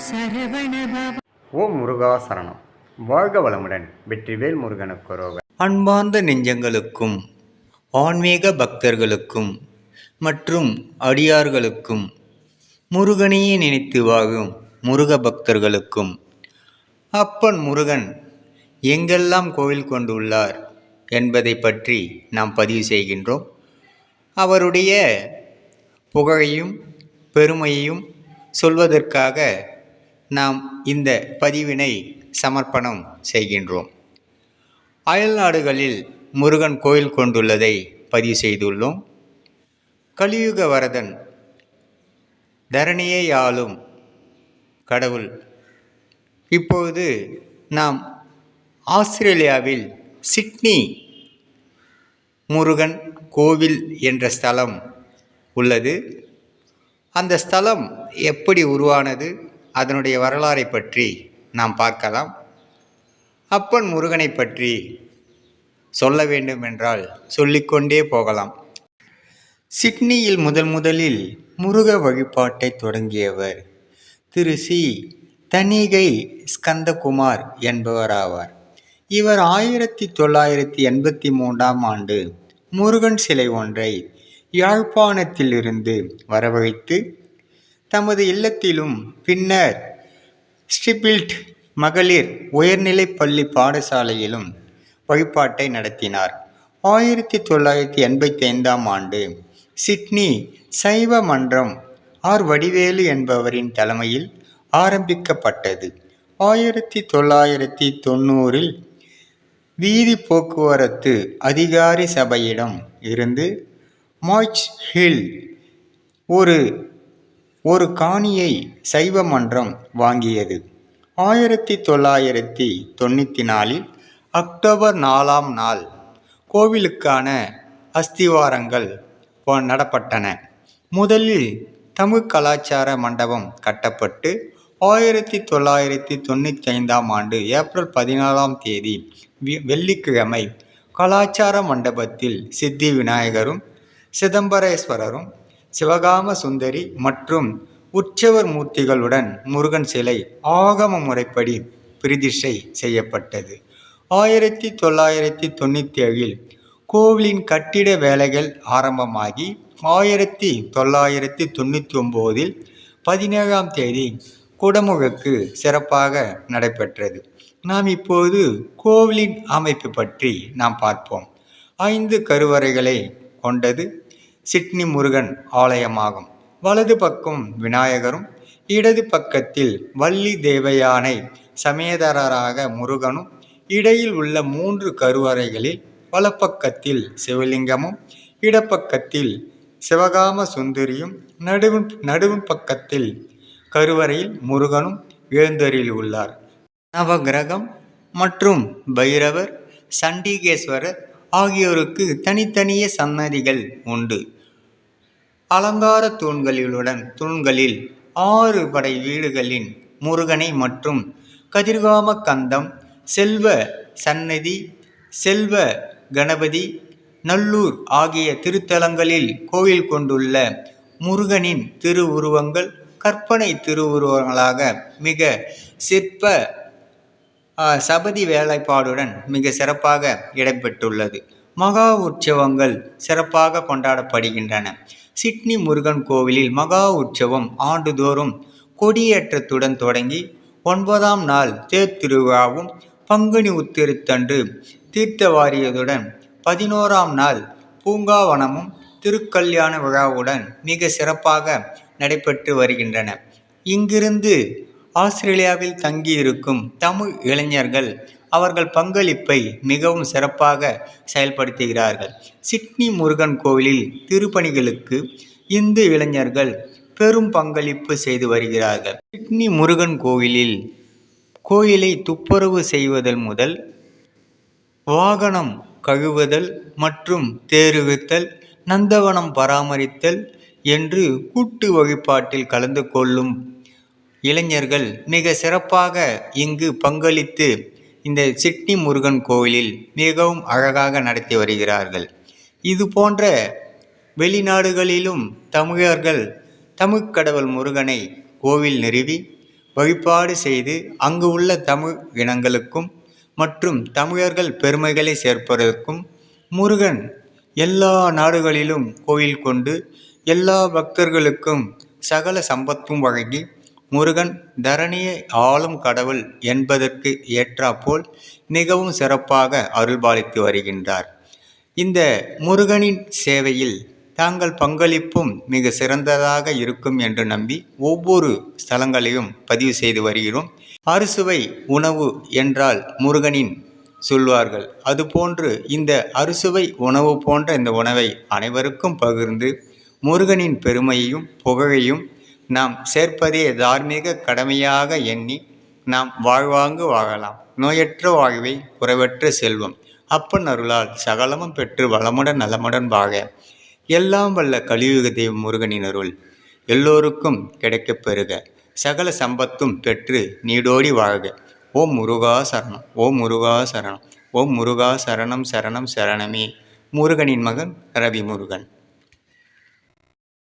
சரவணபவ ஓம் முருகா சரணம் வாழ்க வளமுடன் வெற்றிவேல் முருகனுக்கு ரோக அன்பார்ந்த நெஞ்சங்களுக்கும் ஆன்மீக பக்தர்களுக்கும் மற்றும் அடியார்களுக்கும் முருகனையே நினைத்து வாழும் முருக பக்தர்களுக்கும் அப்பன் முருகன் எங்கெல்லாம் கோவில் கொண்டுள்ளார் என்பதை பற்றி நாம் பதிவு செய்கின்றோம். அவருடைய புகழையும் பெருமையையும் சொல்வதற்காக நாம் இந்த பதிவினை சமர்ப்பணம் செய்கின்றோம். அயல் நாடுகளில் முருகன் கோயில் கொண்டுள்ளதை பதிவு செய்துள்ளோம். கலியுக வரதன் தரணியை ஆளும் கடவுள். இப்போது நாம் ஆஸ்திரேலியாவில் சிட்னி முருகன் கோவில் என்ற ஸ்தலம் உள்ளது. அந்த ஸ்தலம் எப்படி உருவானது? அதனுடைய வரலாறை பற்றி நாம் பார்க்கலாம். அப்பன் முருகனை பற்றி சொல்ல வேண்டும் என்றால் சொல்லிக்கொண்டே போகலாம். சிட்னியில் முதல் முதலில் முருக வழிபாட்டை தொடங்கியவர் திரு. சி. தனிகை ஸ்கந்தகுமார் என்பவராவார். இவர் ஆயிரத்தி தொள்ளாயிரத்தி எண்பத்தி மூன்றாம் ஆண்டு முருகன் சிலை ஒன்றை யாழ்ப்பாணத்திலிருந்து வரவழைத்து தமது இல்லத்திலும் பின்னர் ஸ்டிபில்ட் மகளிர் உயர்நிலைப் பள்ளி பாடசாலையிலும் வழிபாட்டை நடத்தினார். ஆயிரத்தி தொள்ளாயிரத்தி எண்பத்தி ஐந்தாம் ஆண்டு சிட்னி சைவ மன்றம் ஆர். வடிவேலு என்பவரின் தலைமையில் ஆரம்பிக்கப்பட்டது. ஆயிரத்தி தொள்ளாயிரத்தி தொண்ணூறில் வீதி போக்குவரத்து அதிகாரி சபையிடம் இருந்து மார்ச் ஹில் ஒரு ஒரு காணியை சைவ மன்றம் வாங்கியது. ஆயிரத்தி தொள்ளாயிரத்தி தொண்ணூற்றி நாலில் அக்டோபர் நாலாம் நாள் கோவிலுக்கான அஸ்திவாரங்கள் நடப்பட்டன. முதலில் தமிழ் கலாச்சார மண்டபம் கட்டப்பட்டு ஆயிரத்தி தொள்ளாயிரத்தி தொண்ணூற்றி ஐந்தாம் ஆண்டு ஏப்ரல் பதினாலாம் தேதி வெள்ளிக்கிழமை கலாச்சார மண்டபத்தில் சித்தி விநாயகரும் சிதம்பரேஸ்வரரும் சிவகாம சுந்தரி மற்றும் உற்சவர் மூர்த்திகளுடன் முருகன் சிலை ஆகம முறைப்படி பிரதிஷ்டை செய்யப்பட்டது. ஆயிரத்தி தொள்ளாயிரத்தி தொண்ணூற்றி ஏழில் கோவிலின் கட்டிட வேலைகள் ஆரம்பமாகி ஆயிரத்தி தொள்ளாயிரத்தி தொண்ணூற்றி ஒம்போதில் பதினேழாம் தேதி குடமுழுக்கு சிறப்பாக நடைபெற்றது. நாம் இப்போது கோவிலின் அமைப்பு பற்றி நாம் பார்ப்போம். ஐந்து கருவறைகளை கொண்டது சிட்னி முருகன் ஆலயமாகும். வலது பக்கம் விநாயகரும் இடது பக்கத்தில் வள்ளி தேவயானை சமேதரராக முருகனும் இடையில் உள்ள மூன்று கருவறைகளில் வலப்பக்கத்தில் சிவலிங்கமும் இடப்பக்கத்தில் சிவகாம சுந்தரியும் நடுவு நடுவு பக்கத்தில் கருவறையில் முருகனும் எழுந்தரில் உள்ளார். நவகிரகம் மற்றும் பைரவர் சண்டிகேஸ்வரர் ஆகியோருக்கு தனித்தனியே சன்னதிகள் உண்டு. அலங்கார தூண்களிலுடன் தூண்களில் ஆறு படை வீடுகளின் முருகனை மற்றும் கதிர்காம கந்தம் செல்வ சன்னதி செல்வ கணபதி நல்லூர் ஆகிய திருத்தலங்களில் கோயில் கொண்டுள்ள முருகனின் திருவுருவங்கள் கற்பனை திருவுருவங்களாக மிக சிற்ப சபதி வேலைப்பாடுடன் மிக சிறப்பாக இடம்பெற்றுள்ளது. மகா உற்சவங்கள் சிறப்பாக கொண்டாடப்படுகின்றன. சிட்னி முருகன் கோவிலில் மகா உற்சவம் ஆண்டுதோறும் கொடியேற்றத்துடன் தொடங்கி ஒன்பதாம் நாள் தேர்திருவிழாவும் பங்குனி உத்திருத்தன்று தீர்த்தவாரியதுடன் பதினோராம் நாள் பூங்காவனமும் திருக்கல்யாண விழாவுடன் மிக சிறப்பாக நடைபெற்று வருகின்றன. இங்கிருந்து ஆஸ்திரேலியாவில் தங்கியிருக்கும் தமிழ் இளைஞர்கள் அவர்கள் பங்களிப்பை மிகவும் சிறப்பாக செயல்படுத்துகிறார்கள். சிட்னி முருகன் கோவிலில் திருப்பணிகளுக்கு இந்து இளைஞர்கள் பெரும் பங்களிப்பு செய்து வருகிறார்கள். சிட்னி முருகன் கோவிலில் கோயிலை துப்புரவு செய்வதல் முதல் வாகனம் கழுவுதல் மற்றும் தேருவித்தல் நந்தவனம் பராமரித்தல் என்று கூட்டு வழிபாட்டில் கலந்து கொள்ளும் இளைஞர்கள் மிக சிறப்பாக இங்கு பங்களித்து இந்த சிட்னி முருகன் கோவிலில் மிகவும் அழகாக நடத்தி வருகிறார்கள். இது போன்ற வெளிநாடுகளிலும் தமிழர்கள் தமிழ்க்கடவுள் முருகனை கோவில் நிறுவி வழிபாடு செய்து அங்கு உள்ள தமிழ் இனங்களுக்கும் மற்றும் தமிழர்கள் பெருமைகளை சேர்ப்பதற்கும் முருகன் எல்லா நாடுகளிலும் கோயில் கொண்டு எல்லா பக்தர்களுக்கும் சகல சம்பத்தும் வழங்கி முருகன் தரணியை ஆளும் கடவுள் என்பதற்கு ஏற்றாற்போல் மிகவும் சிறப்பாக அருள்பாலித்து வருகின்றார். இந்த முருகனின் சேவையில் தாங்கள் பங்களிப்பும் மிக சிறந்ததாக இருக்கும் என்று நம்பி ஒவ்வொரு ஸ்தலங்களையும் பதிவு செய்து வருகிறோம். அறுசுவை உணவு என்றால் முருகனின் சொல்வார்கள். அதுபோன்று இந்த அறுசுவை உணவு போன்ற இந்த உணவை அனைவருக்கும் பகிர்ந்து முருகனின் பெருமையையும் புகழையும் நாம் சேர்ப்பதே தார்மீக கடமையாக எண்ணி நாம் வாழ்வாங்கு வாழலாம். நோயற்ற வாழ்வை குறைவற்ற செல்வம். அப்பன் அருளால் சகலமும் பெற்று வளமுடன் நலமுடன் வாழ. எல்லாம் வல்ல கலியுக தெய்வம் முருகனின் அருள். எல்லோருக்கும் கிடைக்கப் பெறுக. சகல சம்பத்தும் பெற்று நீடோடி வாழ்க. ஓம் முருகா சரணம். ஓம் முருகா சரணம். ஓம் முருகா சரணம் சரணம் சரணமே. முருகனின் மகன் ரவி முருகன்